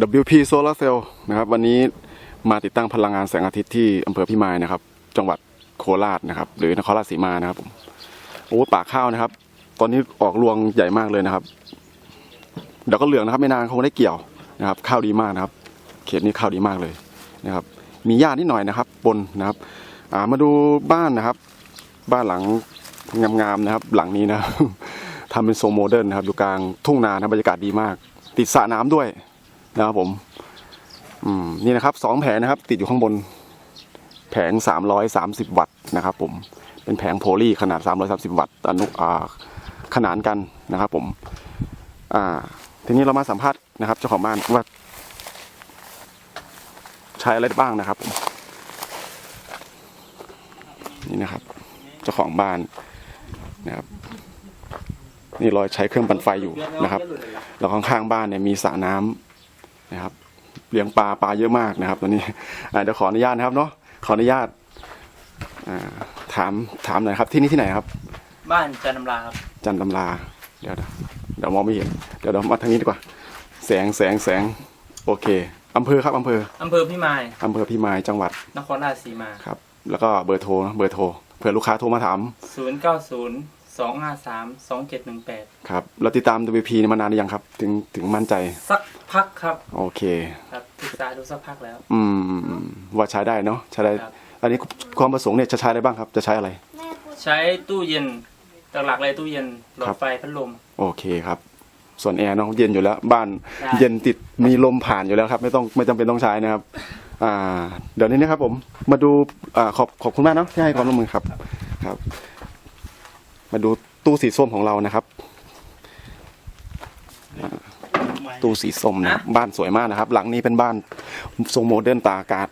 WP Solar Cell นะครับวันนี้มาติดตั้งพลังงานแสงอาทิตย์ที่อำเภอพิมายนะครับ จังหวัดโคราชนะครับ หรือนครราชสีมานะครับผมโอ้ป่าข้าวนะครับ ตอนนี้ออกรวงใหญ่มากเลยนะครับเดี๋ยวก็เหลืองนะครับ ไม่นานคงได้เกี่ยวนะครับ ข้าวดีมากนะครับ เขตนี้ข้าวดีมากเลยนะครับ มีหญ้านิดหน่อยนะครับปนนะครับามาดูบ้านนะครับ บ้านหลังงามๆนะครับ หลังนี้นะทำเป็นทรงโมเดิร์นนะครับ อยู่กลางทุ่งนานะบรรยากาศดีมาก ติดสระน้ำด้วย นะครับผม อืมนี่นะครับสองแผงนะครับ ติดอยู่ข้างบน แผงสามร้อยสามสิบวัตต์นะครับ ผมเป็นแผงโพลีขนาดสามร้อยสามสิบวัตต์อนุอ่าขนานกันนะครับ ผม อ่า ทีนี้เรามาสัมภาษณ์นะครับ เจ้าของบ้านว่า ใช้อะไรบ้างนะครับผมนี่นะครับ เจ้าของบ้านนะครับ นี่เราใช้เครื่องปั่นไฟอยู่นะครับ แล้วข้างๆบ้านเนี่ยมีสระน้ำ นะครับเลี้ยงปลาปลาเยอะมากนะครับตอนนี้อ่าเดี๋ยวขออนุญาตนะครับเนาะขออนุญาตอ่าถามถามหน่อยครับ ที่นี่ที่ไหนครับ บ้านจันทำลาครับจันทำลาเดี๋ยวนะเดี๋ยวมองไม่เห็นเดี๋ยวเรามาทางนี้ดีกว่า แสงแสงแสงโอเคอำเภอครับอำเภออำเภอพิมายอำเภอพิมายจังหวัด นครราชสีมาครับ แล้วก็เบอร์โทรนะเบอร์โทรเผื่อลูกค้าโทรมาถาม 0 9 0 2 5 3 2 7 1 8ครับเราติดตาม WP นี่มานานหรือยังครับ ถึงถึงมั่นใจ สักพักครับ โอเค ครับศึกษาดูสักพักแล้ว อืมอืมอืมว่าใช้ได้เนาะใช้ได้ ครับ อันนี้ความประสงค์เนี่ยจะใช้อะไรบ้างครับ จะใช้อะไร ใช้ตู้เย็นหลักๆเลยตู้เย็นหลอครัดบ ไฟพัดลม โอเคครับ ส่วนแอร์เนาะเย็นอยู่แล้ว บ้านใช่ เย็นติดมีลมผ่านอยู่แล้วครับ ไม่ต้องไม่จำเป็นต้องใช้นะครับ อ่า เดี๋ยวนี้นะครับผมมาดูอ่าขอบขอบคุณมากเนาะที่ให้ความร่วมมือครับ ครับ มาดูตู้สีส้มของเรานะครับอ่าตู้สีส้มนะบ้านสวยมากนะครับ หลังนี้เป็นบ้านทรงโมเดิร์นตาอากาศ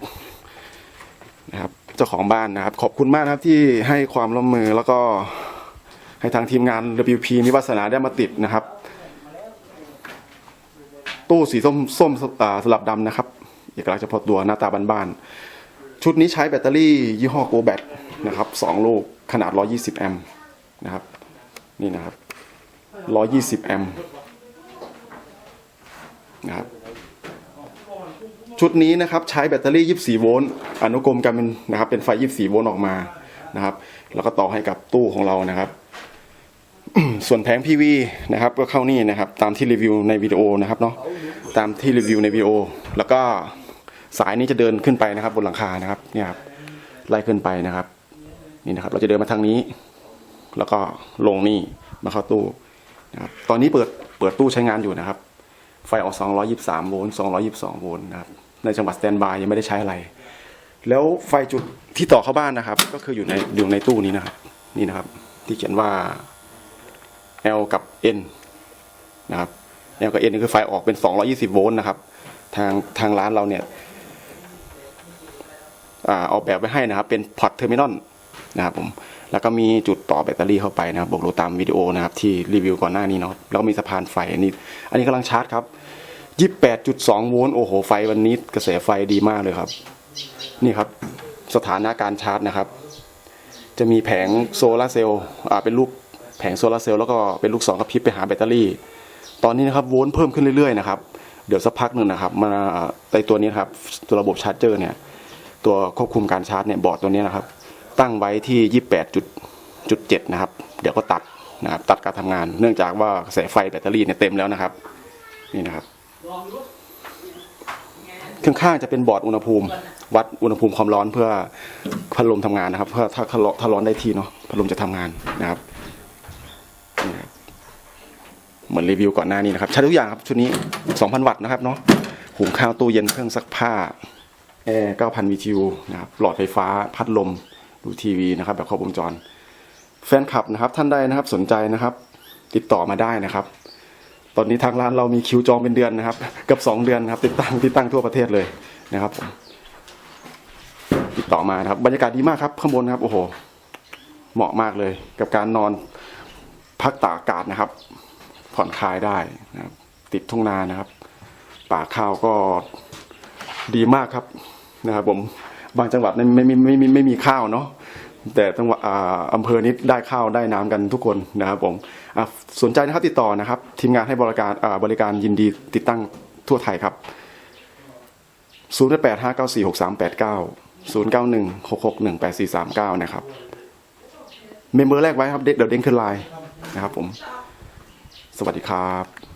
นะครับ เจ้าของบ้านนะครับ ขอบคุณมากนะครับที่ให้ความร่วมมือแล้วก็ให้ทางทีมงาน WP นิวัสนาได้มาติดนะครับ ตู้สีส้มส้มอ่าสลับดำนะครับเอกลักษณ์เฉพาะตัวหน้าตาบ้านๆชุดนี้ใช้แบตเตอรี่ยี่ห้อโกแบตนะครับสองลูกขนาด 120 แอมป์ นะครับ นี่นะครับ120แอมป์นะครับชุดนี้นะครับใช้แบตเตอรี่ 24 โวลต์อนุกรมกันเป็นนะครับเป็นไฟ 24 โวลต์ออกมานะครับ แล้วก็ต่อให้กับตู้ของเรานะครับ ส่วนแผง PV นะครับ ก็เข้านี่นะครับ ตามที่รีวิวในวิดีโอนะครับเนาะตามที่รีวิวในวิดีโอ แล้วก็สายนี้จะเดินขึ้นไปนะครับ บนหลังคานะครับเนี่ยครับไล่ขึ้นไปนะครับ นี่นะครับ เราจะเดินมาทางนี้ แล้วก็ลงนี่มาเข้าตู้นะครับตอนนี้เปิดเปิดตู้ใช้งานอยู่นะครับ ไฟออก 223 โวลต์ 222 โวลต์นะครับในจังหวัดสแตนบายยังไม่ได้ใช้อะไร แล้วไฟจุดที่ต่อเข้าบ้านนะครับ ก็คืออยู่ในอยู่ในตู้นี้นะครับนี่นะครับ ที่เขียนว่า L กับ N นะครับ L กับ N นี่คือไฟออกเป็น 220 โวลต์นะครับทางทางร้านเราเนี่ยอออกแบบไว้ให้นะครับ เป็นพอร์ตเทอร์มินอล นะครับผมแล้วก็มีจุดต่อแบตเตอรี่เข้าไปนะครับบอกรู้ตามวิดีโอนะครับที่รีวิวก่อนหน้านี้เนาะแล้วก็มีสะพานไฟอันนี้ อันนี้กำลังชาร์จครับ28.2โวลต์โอ้โหไฟวันนี้กระแสไฟดีมากเลยครับ นี่ครับสถานะการชาร์จนะครับ จะมีแผงโซลาร์เซลล์อ่าเป็นรูปแผงโซลาร์เซลล์แล้วก็เป็นลูกศรกระพริบไปหาแบตเตอรี่ ตอนนี้นะครับโวลต์เพิ่มขึ้นเรื่อยๆนะครับเดี๋ยวสักพักหนึ่งนะครับมาในตัวนี้ครับตัวระบบชาร์จเจอร์เนี่ยตัวควบคุมการชาร์จเนี่ยบอร์ดตัวนี้นะครับ ตั้งไว้ที่ 28.7 นะครับ เดี๋ยวก็ตัดนะครับตัดการทำงาน เนื่องจากว่ากระแสไฟแบตเตอรี่เนี่ยเต็มแล้วนะครับ นี่นะครับ ข้างๆจะเป็นบอร์ดอุณหภูมิ วัดอุณหภูมิความร้อนเพื่อพัดลมทำงานนะครับ เพื่อถ้าถ้าร้อนได้ที่เนาะพัดลมจะทำงานนะครับนี่นะครับเหมือนรีวิวก่อนหน้านี้นะครับใช้ทุกอย่างครับชุดนี้ 2,000 วัตต์นะครับเนาะหุงข้าวตู้เย็นเครื่องซักผ้าแอร์9,000 BTU นะครับหลอดไฟฟ้าพัดลม ดูทีวีนะครับแบบครบวงจร แฟนคลับนะครับ ท่านใดนะครับสนใจนะครับ ติดต่อมาได้นะครับ ตอนนี้ทางร้านเรามีคิวจองเป็นเดือนนะครับเกับสองเดือนนะครับ ติดตั้งติดตั้งทั่วประเทศเลยนะครับผมติดต่อมานะครับ บรรยากาศดีมากครับข้างบนครับโอ้โห เหมาะมากเลย กับการนอนพักตากอากาศนะครับ ผ่อนคลายได้นะครับ ติดทุ่งนานะครับ ป่าข้าวก็ดีมากครับนะครับผม บางจังหวัดไม่ไม่ไม่ไม่ไม่ไม่มีข้าวเนาะแต่จังหวัดอ่าอำเภอนี้ได้ข้าวได้น้ำกันทุกคนนะครับผมอะสนใจนะครับติดต่อนะครับ ทีมงานให้บริการอ่าบริการยินดีติดตั้งทั่วไทยครับศูนย์แปดห้าเก้าสี่หกสามแปดเก้าศูนย์เก้าหนึ่งหกหกหนึ่งแปดสี่สามเก้านะครับ เมมเบอร์แรกไว้ครับเดี๋ยวเด้งขึ้นไลน์นะครับผม สวัสดีครับ